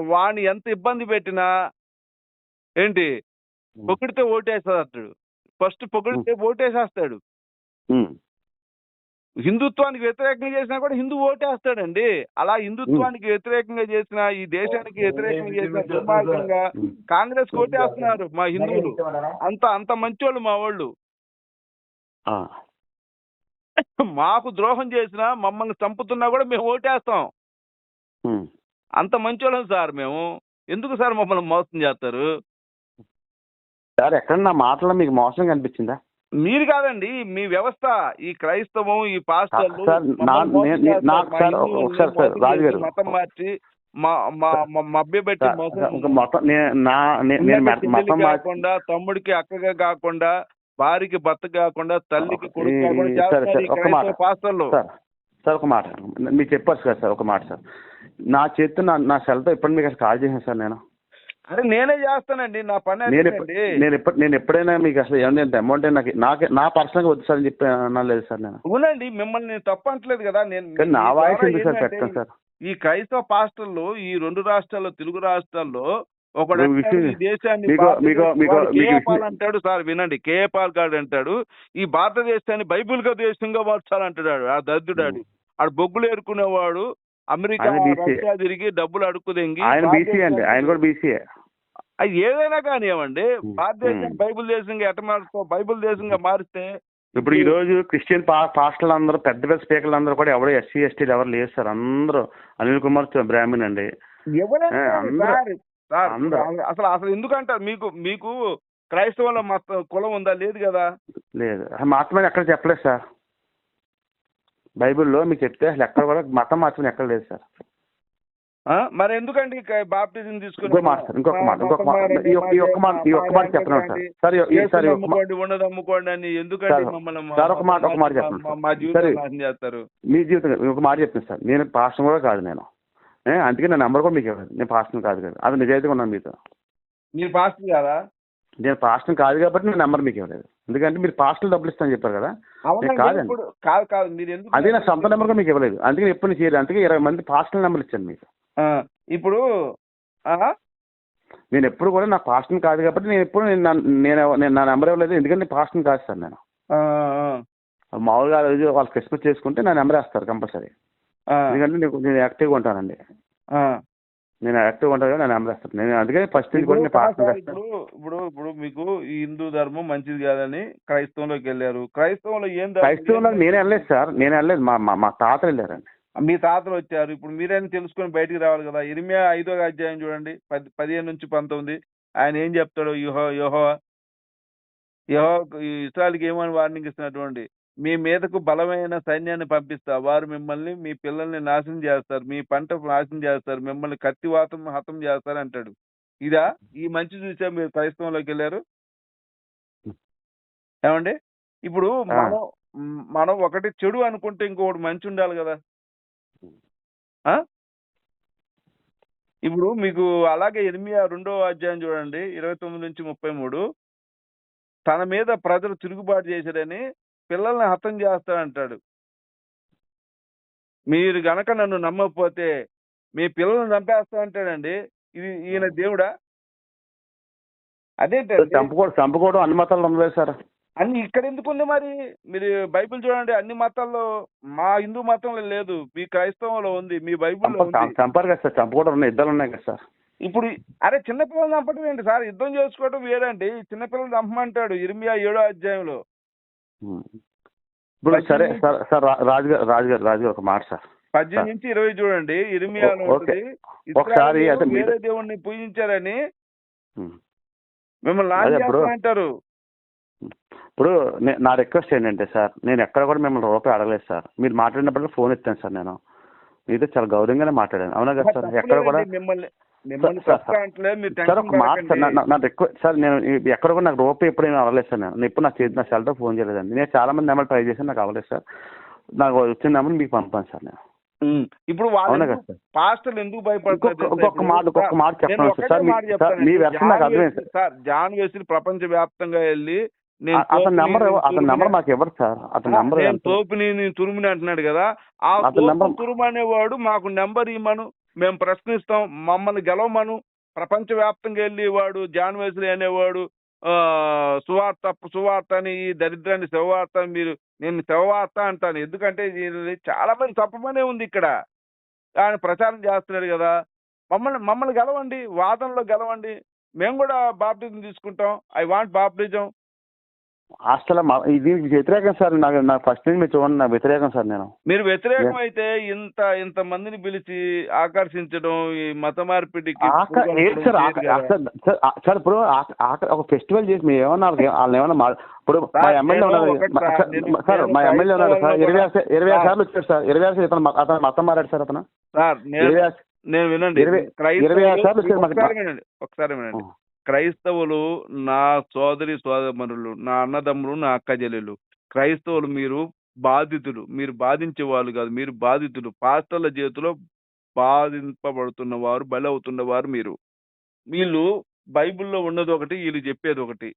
వాడిని ఎంత ఇబ్బంది పెట్టినా ఏంటి? పొగిడితే ఓటేస్తాడు. ఫస్ట్ పొగిడితే ఓటేసేస్తాడు. హిందుత్వానికి వ్యతిరేకంగా చేసినా కూడా హిందూ ఓటేస్తాడండి. అలా హిందుత్వానికి వ్యతిరేకంగా చేసిన ఈ దేశానికి వ్యతిరేకంగా చేసిన దుర్మార్గంగా. కాంగ్రెస్ ఓటేస్తున్నారు మా హిందువులు. అంత అంత మంచోళ్ళు మా వాళ్ళు. ఆ. మాకు ద్రోహం చేసినా మమ్మల్ని చంపుతున్నా కూడా మేము ఓటేస్తాం. అంత మంచోళ్ళం సార్ మేము. ఎందుకు సార్ మమ్మల్ని మోసం చేస్తారు? సార్ ఎక్కడ నా మాటలో మీకు మోసం కనిపించిందా? మీరు కాదండి మీ వ్యవస్థ ఈ క్రైస్తవం ఈ పాస్టర్లు సార్, సార్, ఒకసారి సార్, రాజు గారు. మతం మార్చి మా మా మభ్యపెట్టి సార్, సార్, మతం కాకుండా తమ్ముడికి అక్కగా కాకుండా భార్యకి భర్త కాకుండా తల్లికి కొడుకు కాకుండా సరే, సరే, పాస్టర్లు. సార్ సార్ ఒక మాట. మీరు చెప్పచ్చు కదా సార్ ఒక మాట సార్. నా చేతితో నా నా సెల్తో ఎప్పుడు మీకు అసలు కాల్ చేశాను సార్ నేను. అరే నేనే చేస్తానండి నా పని నేను ఎప్పు- అదేనండి నేను ఎప్పుడు నేను ఎప్పుడైనా మీకు అసలు ఏమైనా అమౌంట్ నాకు నాకు నా పర్సనల్గా వద్దు సార్ అని చెప్పి అన్నా లేదు సార్ నేను. అవునండి మిమ్మల్ని నేను తప్పు అంటలేదు కదా నేను కానీ నా మీ వాయిస్ ద్వారా ఎందుకు సార్ ఏంటంటే, పెట్టాను సార్? ఈ క్రైస్తవ పాస్టర్లు ఈ రెండు రాష్ట్రాల్లో తెలుగు రాష్ట్రాల్లో ఒకడు నువ్వు అంటాడు, విషయం- ఈ దేశాన్ని మీకు- భారతదేశం- మీకు- మీకు- వాడు మీకు కేఏ విషయం- పాల్ అంటాడు సార్ వినండి కేఏ పాల్ గారు అంటాడు ఈ భారతదేశాన్ని బైబిల్గా దేశంగా మార్చాలంటాడు ఆ దద్దుడాడు ఆడు బొగ్గులు ఏరుకునేవాడు అమెరికా. రష్యా తిరిగి డబ్బులు అడుక్కు దెంగి ఆయన బీసీ అండి ఆయన కూడా బీసీఏ అది ఏదైనా కానివ్వండి. భారతదేశం. బైబిల్ దేశంగా ఎట మారుస్తావు బైబిల్ దేశంగా మారిస్తే ఇప్పుడు ఈ రోజు క్రిస్టియన్ పాస్టర్లు అందరూ పెద్ద పెద్ద స్పీకర్లు అందరూ కూడా ఎవరు ఎస్సీ ఎస్టీలు ఎవరు లేరు సార్ అందరూ అనిల్ కుమార్ బ్రాహ్మణ్ అండి. అసలు అసలు ఎందుకంటారు మీకు మీకు క్రైస్తవంలో మత కులం ఉందా లేదు కదా లేదు మతం ఎక్కడ చెప్పలేదు సార్ బైబిల్లో మీకు చెప్తే అసలు ఎక్కడ కూడా మతం మార్చమని ఎక్కడ లేదు సార్? మరి ఎందుకండి బాప్టిజం తీసుకుని ఇంకో మాట ఇంకొక మాట ఇంకొక మాట ఈ ఒక్క- మాట ఈ ఒక్క మాట చెప్తున్నాను సార్. సార్ సార్ అమ్ముకోండి ఉండదు అమ్ముకోండి అని ఎందుకండి సార్, మమ్మల్ని సార్, ఒక మాట- ఒక మాట సార్. చేస్తారు? మీ జీవితం ఒక మాట చెప్తాను సార్. నేను పాస్టర్ కూడా కాదు నేను. అందుకే నా నెంబర్ కూడా మీకు ఇవ్వలేదు. నేను పాస్టర్ కాదు కదా. అది నిజాయితీగా ఉన్నాను మీతో. మీరు పాస్టర్ కదా? నేను పాస్టర్ కాదు కాబట్టి నా నెంబర్ మీకు ఇవ్వలేదు. ఎందుకంటే మీరు పాస్టర్ డబ్బులు ఇస్తాను చెప్పారు కదా. కాదండి. ఇప్పుడు కాదు కాదు మీరు ఎందుకు అదే నా సొంత నెంబర్ కూడా మీకు ఇవ్వలేదు. అందుకే ఎప్పుడు చేయలేదు. అందుకే ఇరవై మంది పాస్టర్ నెంబర్ ఇచ్చాను మీకు. ఆ, ఇప్పుడు? నేను ఎప్పుడు కూడా నా పాస్టర్ కాదు కాబట్టి నేను ఎప్పుడు నేను నా- నేను నేను నా నెంబర్ ఇవ్వలేదు. ఎందుకంటే పాస్టర్ కాదు సార్ నేను. ఆ, మామూలుగా ఆ రోజు వాళ్ళు క్రిస్మస్ చేసుకుంటే నా నెంబర్ వేస్తారు కంపల్సరీ. ఆ, ఎందుకంటే నేను నేను యాక్టివ్గా ఉంటానండి. ఆ. నేను యాక్టివ్గా ఉంటాను కాబట్టి నా నెంబర్ వేస్తాను నేను అందుకని ఫస్ట్ నుంచి కూడా ఇప్పుడు నేను పాస్టర్ ఇప్పుడు ఇప్పుడు ఇప్పుడు మీకు ఈ హిందూ ధర్మం మంచిది కాదని క్రైస్తవంలోకి వెళ్ళారు. క్రైస్తవంలో ఏం ధర్మం- క్రైస్తవంలో నేనే వెళ్ళలేదు సార్. నేను వెళ్ళలేదు. మా మా మా తాత వెళ్ళారండి. మీ తాతలు వచ్చారు. ఇప్పుడు మీరైనా తెలుసుకొని బయటికి రావాలి కదా. ఇరిమియా ఐదో అధ్యాయం చూడండి. పది పదిహేను నుంచి పంతొమ్మిది. ఆయన ఏం చెప్తాడు? యోహో యోహో యహో ఇస్రాయల్కి ఏమని వార్నింగ్ ఇస్తున్నటువంటి మీ మీదకు బలమైన సైన్యాన్ని పంపిస్తా. వారు మిమ్మల్ని మీ పిల్లల్ని నాశనం చేస్తారు. మీ పంట నాశనం చేస్తారు. మిమ్మల్ని కత్తివాతం హతం చేస్తారు అంటాడు. ఇదా? ఈ మంచి చూసా మీరు క్రైస్తవంలోకి వెళ్ళారు? ఏమండి? ఇప్పుడు. మనం మనం ఒకటి చెడు అనుకుంటే ఇంకొకటి మంచి ఉండాలి కదా. ఆ? ఇప్పుడు మీకు అలాగే ఎనిమిది రెండో అధ్యాయం చూడండి. ఇరవై తొమ్మిది నుంచి ముప్పై మూడు. తన మీద ప్రజలు తిరుగుబాటు చేశారని పిల్లల్ని హతం చేస్తాడంటాడు. మీరు గనక నన్ను నమ్మకపోతే మీ పిల్లల్ని చంపేస్తా అంటాడండి ఇది ఈయన దేవుడా? అదేంటండి చంపుకోవడం చంపుకోవడం అన్ని మతాల్లో ఉండలేదు సార్. అన్ని ఇక్కడ ఎందుకు ఉంది మరి? మీరు బైబిల్ చూడండి అన్ని మతాల్లో మా హిందూ మతంలో లేదు. మీ క్రైస్తవంలో ఉంది మీ ఉంది. చంపారు కదా సార్. చంపుకోవడం ఉన్నాయి ఇద్దరు ఉన్నాయి కదా సార్. ఇప్పుడు అరే చిన్నపిల్లలు చంపడం ఏంటి సార్? యుద్ధం చేసుకోవడం వేరండి. చిన్నపిల్లలు చంపమంటాడు. ఇర్మియా ఏడో అధ్యాయంలో. ఇప్పుడు సరే సార్ సార్ రాజు గారు రాజు గారు రాజు గారు ఒక మాట సార్. పద్దెనిమిది నుంచి ఇరవై చూడండి ఇర్మియాలో ఒకసారి వేరే దేవుణ్ణి పూజించారని ఉం. మిమ్మల్ని అదే నాశనం ఇప్పుడు- నే- రిక్వెస్ట్ ఏంటంటే సార్ నేను ఎక్కడ కూడా మిమ్మల్ని రూపాయి అడగలేదు సార్. మీరు మాట్లాడినప్పుడు ఫోన్ ఎత్తాను సార్ నేను. మీతో చాలా గౌరవంగానే మాట్లాడాను. అవునా కదా సార్? ఎక్కడ కూడా మిమ్మల్ని. సార్, సార్ టెన్షన్ ఒక మాట సార్ పడకండి. నా- రిక్వెస్ట్ సార్ నేను ఎక్కడ కూడా నాకు రూపాయి ఎప్పుడు అవ్వలేదు సార్ నేను ఎప్పుడు నా చేతి నా సెల్తో ఫోన్ చేయలేదండి. నేను చాలా మంది నెంబర్ ట్రై చేశాను నాకు అవ్వలేదు సార్. నాకు వచ్చిన నెంబర్ మీకు పంపాను సార్ నేను. ఇప్పుడు పాస్టర్లు ఎందుకు భయపడతారు ఇంకొక మాట ఇంకొక మాట చెప్పండి సార్. మీ- వెర్షన్ నాకు అర్థమైంది సార్ జాన్ వెస్లీ ప్రపంచ వ్యాప్తంగా వెళ్ళి నేను అతని నెంబర్ అతని నెంబర్ మాకు ఎవరు సార్? అతని నెంబర్ తోపుని తురుముని అంటున్నాడు కదా. ఆ తురుము అనేవాడు మాకు నెంబర్ ఇమ్మను. మేము ప్రశ్నిస్తాం మమ్మల్ని గెలవమను. ప్రపంచవ్యాప్తంగా వెళ్ళి వాడు జాన్ వెస్లీ అనేవాడు ఆ, సువార్త సువార్త అని ఈ దరిద్రాన్ని శివవార్త మీరు నేను శివవార్త అంటాను. ఎందుకంటే చాలా మంది తప్పమనే ఉంది ఇక్కడ. ఆయన ప్రచారం చేస్తున్నాడు కదా. మమ్మల్ని మమ్మల్ని గెలవండి వాదనలో గెలవండి. మేము కూడా బాప్టిజం తీసుకుంటాం. ఐ వాంట్ బాప్టిజం అసలు మా- ఇది వ్యతిరేకం సార్ నాకు నా ఫస్ట్ నుంచి మీరు చూడండి నా వ్యతిరేకం సార్ నేను. మీరు వ్యతిరేకం అయితే ఇంత ఇంత మందిని పిలిచి ఆకర్షించడం ఈ మత మార్పిడికి ఆక ఏంటి సార్ ఆక- సార్ ఇప్పుడు ఆక- ఆక- ఒక ఫెస్టివల్ చేసి మీరు ఏమన్నా వాళ్ళకి- వాళ్ళని ఏమన్నా మా- ఇప్పుడు మా సార్, ఎమ్మెల్యే నేను ఉన్నారు ఒకటి మా- సార్, సార్, నేను- సార్ నేను మా ఎమ్మెల్యే ఉన్నారు సార్ ఇరవై ఆరు సా- ఇరవై ఆరు సార్. సార్లు వచ్చాడు సార్ ఇరవై ఆరు సార్లు ఇతను మ- అతను మతం మారాడు సార్ అతను. సార్ నేను ఇరవై ఆరు నేను వినండి ఇరవై- ఇరవై ఆరు సార్లు వచ్చారు మాకు. ఒకసారి వినండి ఒకసారి వినండి. క్రైస్తవులు నా సోదరి సోదరులు నా అన్నదమ్ములు నా అక్క చెల్లెలు. క్రైస్తవులు మీరు బాధితులు. మీరు బాధించే వాళ్ళు కాదు. మీరు బాధితులు. పాస్టర్ల చేతిలో బాధింపబడుతున్న వారు బలవుతున్న వారు మీరు. వీళ్ళు బైబిల్లో ఉన్నది ఒకటి వీళ్ళు చెప్పేది ఒకటి.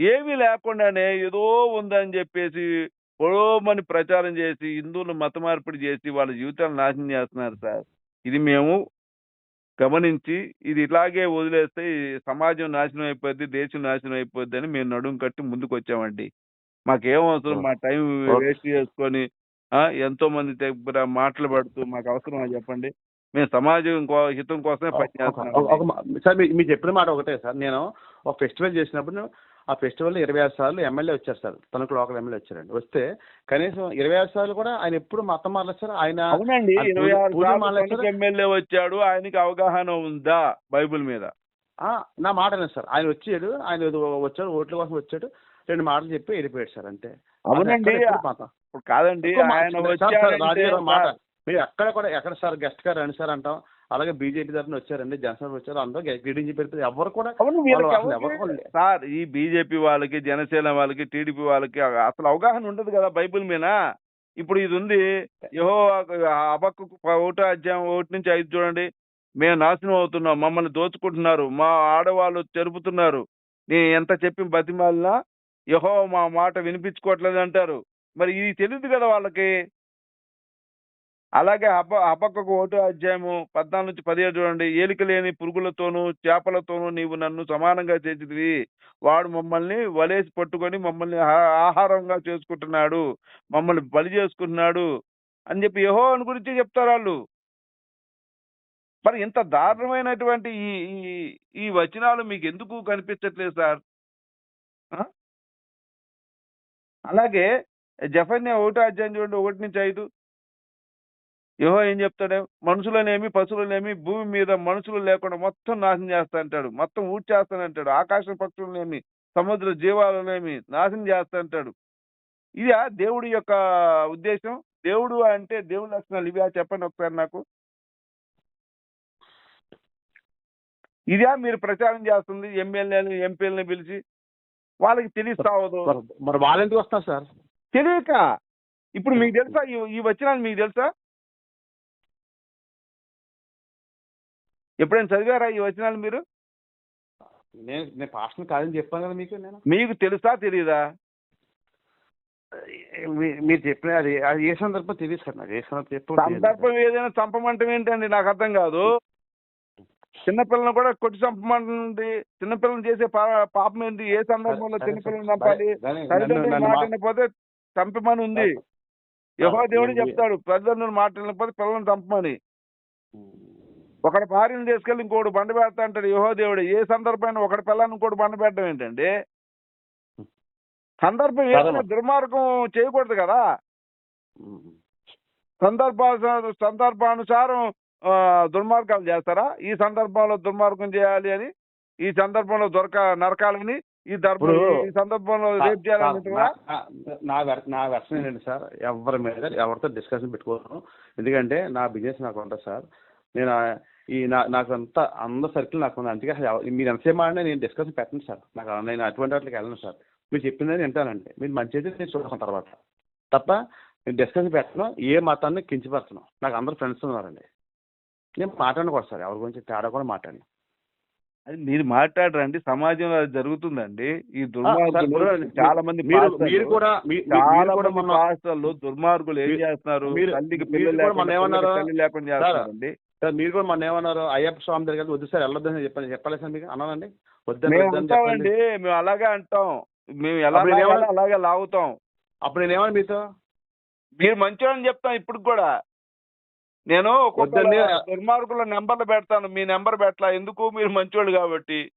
ఏమీ లేకుండానే ఏదో ఉందని చెప్పేసి పొడోమని ప్రచారం చేసి హిందువులు మత మార్పిడి చేసి వాళ్ళ జీవితాలు నాశనం చేస్తున్నారు సార్. ఇది మేము గమనించి ఇది ఇలాగే వదిలేస్తే సమాజం నాశనం అయిపోద్ది దేశం నాశనం అయిపోద్ది అని మేము నడుం కట్టి ముందుకు వచ్చామండి మాకేం అవసరం? మా టైం. వేస్ట్ చేసుకొని ఆ, ఎంతో మంది దగ్గర మాటలు పడుతూ మాకు అవసరమా చెప్పండి? మేము సమాజం కో- హితం కోసమే ఒక- ఒక- పనిచేస్తున్నాం ఒక మా- సార్ మీ- మీరు చెప్పిన మాట ఒకటే సార్. నేను ఒక ఫెస్టివల్ చేసినప్పుడు ఆ ఫెస్టివల్ ఇరవై ఆరు సార్లు ఎమ్మెల్యే వచ్చారు సార్ తణుకు లోకల్ ఎమ్మెల్యే వచ్చారండి. వస్తే కనీసం ఇరవై ఆరు సార్లు కూడా ఆయన ఎప్పుడు మతం మారలేదు సార్ ఆయన అవునండి ఇరవై ఆరు ఎమ్మెల్యే వచ్చాడు. ఆయనకి అవగాహన ఉందా బైబిల్ మీద? ఆ, నా మాట సార్. ఆయన వచ్చాడు. ఆయన వచ్చాడు ఓట్ల కోసం వచ్చాడు. రెండు మాటలు చెప్పి వెళ్ళిపోయాడు సార్ అంతే. అవునండి. కాదండి ఆయన మాట మీరు ఎక్కడ కూడా ఎక్కడ సార్ గెస్ట్ గారు రండి సార్ అంటాం. అలాగే బీజేపీ తరఫున వచ్చారండి జనసేన వచ్చారు అందరూ గ్రీడించి పెడితే ఎవరు కూడా సార్ ఈ బీజేపీ వాళ్ళకి జనసేన వాళ్ళకి టీడీపీ వాళ్ళకి అసలు అవగాహన ఉండదు కదా బైబిల్ మీద. ఇప్పుడు ఇది ఉంది యహో అబక్కు ఒకటో అధ్యాయం ఒకటి నుంచి ఐదు చూడండి. మేము నాశనం అవుతున్నాం మమ్మల్ని దోచుకుంటున్నారు మా ఆడవాళ్ళు చెరుపుతున్నారు. నేను ఎంత చెప్పి బతిమాలినా యహో మా మాట వినిపించుకోవట్లేదు అంటారు మరి ఇది తెలియదు కదా వాళ్ళకి. అలాగే హబ హబక్కకు ఒకటో అధ్యాయము పద్నాలుగు నుంచి పదిహేడు చూడండి. ఏలిక లేని పురుగులతోనూ చేపలతోనూ నీవు నన్ను సమానంగా చేసిదివి వాడు మమ్మల్ని వలేసి పట్టుకొని మమ్మల్ని ఆహారంగా చేసుకుంటున్నాడు. మమ్మల్ని బలి చేసుకుంటున్నాడు అని చెప్పి యహో అని గురించి చెప్తారు వాళ్ళు. మరి ఇంత దారుణమైనటువంటి ఈ ఈ- ఈ వచనాలు మీకు ఎందుకు కనిపించట్లేదు సార్? అలాగే జఫన్య ఒకటో అధ్యాయం చూడండి ఒకటి నుంచి ఐదు. యహో ఏం చెప్తాడు? మనుషులనేమి పశువులనేమి భూమి మీద మనుషులు లేకుండా మొత్తం నాశనం చేస్తా అంటాడు. మొత్తం ఊడ్చేస్తానంటాడు ఆకాశం పక్షులనేమి సముద్ర జీవాలనేమి నాశనం చేస్తా అంటాడు. ఇదా దేవుడి యొక్క ఉద్దేశం? దేవుడు అంటే దేవుడి లక్షణాలు ఇవా చెప్పండి ఒకసారి నాకు. ఇదా మీరు ప్రచారం చేస్తుంది ఎమ్మెల్యేలు ఎంపీలని పిలిచి? వాళ్ళకి తెలియస్తావదు మరి- మరి వాళ్ళు ఎందుకు వస్తారు సార్? తెలియక. ఇప్పుడు మీకు తెలుసా? ఈ- వచ్చినాలు మీకు తెలుసా? ఎప్పుడైనా చదివారా ఈ వచనాలు మీరు? నేను నేను పాస్టర్ కాదని చెప్పాను కదా మీకు నేను. మీకు తెలుసా తెలియదా మీరు చెప్పిన అది అది ఏ సందర్భం తెలియదు సార్ నాకు ఏ సందర్భం చెప్పు సందర్భం ఏదైనా చంపమంటం ఏంటండి నాకు అర్థం కాదు. చిన్నపిల్లని కూడా కొట్టి చంపమంటుంది చిన్నపిల్లని చేసే పాపం ఏంటి? ఏ సందర్భంలో చిన్నపిల్లని చంపాలి? వినకపోతే చంపమని ఉంది. యహో దేవుడు చెప్తాడు తల్లిదండ్రులు మాట వినకపోతే పిల్లల్ని చంపమని. ఒకటి భార్యను తీసుకెళ్ళి ఇంకోటి బండ పెడతా అంటాడు యహో దేవుడు ఏ సందర్భాన్ని ఒకటి పిల్లని ఇంకోటి బండ పెట్టడం ఏంటండి? సందర్భం ఏదైనా దుర్మార్గం చేయకూడదు కదా. సందర్భ సందర్భానుసారం దుర్మార్గాలు చేస్తారా? ఈ సందర్భంలో దుర్మార్గం చేయాలి అని ఈ సందర్భంలో దొరక నరకాలని ఈ ఈ సందర్భంలో రేపు చేయాలని? నా- నా- నా వెర్- నా వెర్షన్ ఏంటంటే సార్ ఎవరి మీద ఎవరితో డిస్కషన్ పెట్టుకోను. ఎందుకంటే నా బిజినెస్ నాకు ఉంటుంది సార్. నేను ఈ నా నాకు అంత అందరి సర్కిల్ నాకు ఉంది అందుకే మీరు ఎంతసేపు ఆడినా నేను డిస్కషన్ పెట్టను సార్. నాకు నేను అటువంటి వాటికి వెళ్ళను సార్. మీరు చెప్పిందని వింటానండి. మీరు మంచి అయితే నేను చూడను తర్వాత. తప్ప నేను డిస్కషన్ పెట్టను ఏ మతాన్ని కించపరచను. నాకు అందరు ఫ్రెండ్స్ ఉన్నారండి. నేను మాట్లాడను కూడా సార్ ఎవరి గురించి తేడా కూడా మాట్లాడను. అది మీరు మాట్లాడరండి సమాజంలో అది జరుగుతుందండి. ఈ దుర్మార్గులు చాలా మంది మీరు కూడా చాలా కూడా పాస్టర్లు దుర్మార్గులు ఏం చేస్తున్నారు? తల్లికి పిల్లలు కూడా లేకుండా చేస్తున్నారండి. సార్ మీరు కూడా మొన్న ఏమన్నారు? అయ్యప్ప స్వామి దగ్గర వద్దు సార్ వెళ్ళొద్దని చెప్పండి చెప్పాలి సార్ మీకు? అన్నానండి. వద్దని మేము వద్దని చెప్పండి. ఉంటామండి. మేము అలాగే అంటాం. మేము ఎలా అప్పుడు నేను లాగాలో ఏమన్నా- అలాగే లాగుతాం. అప్పుడు నేను ఏమన్నా మీతో? మీరు మంచివాళ్ళని చెప్తాం ఇప్పుడు కూడా. నేను ఒక్కొక్క వద్దండి. దుర్మార్గుల నెంబర్లు పెడతాను. మీ నెంబర్ పెట్టలా? ఎందుకు? మీరు మంచివాళ్ళు కాబట్టి.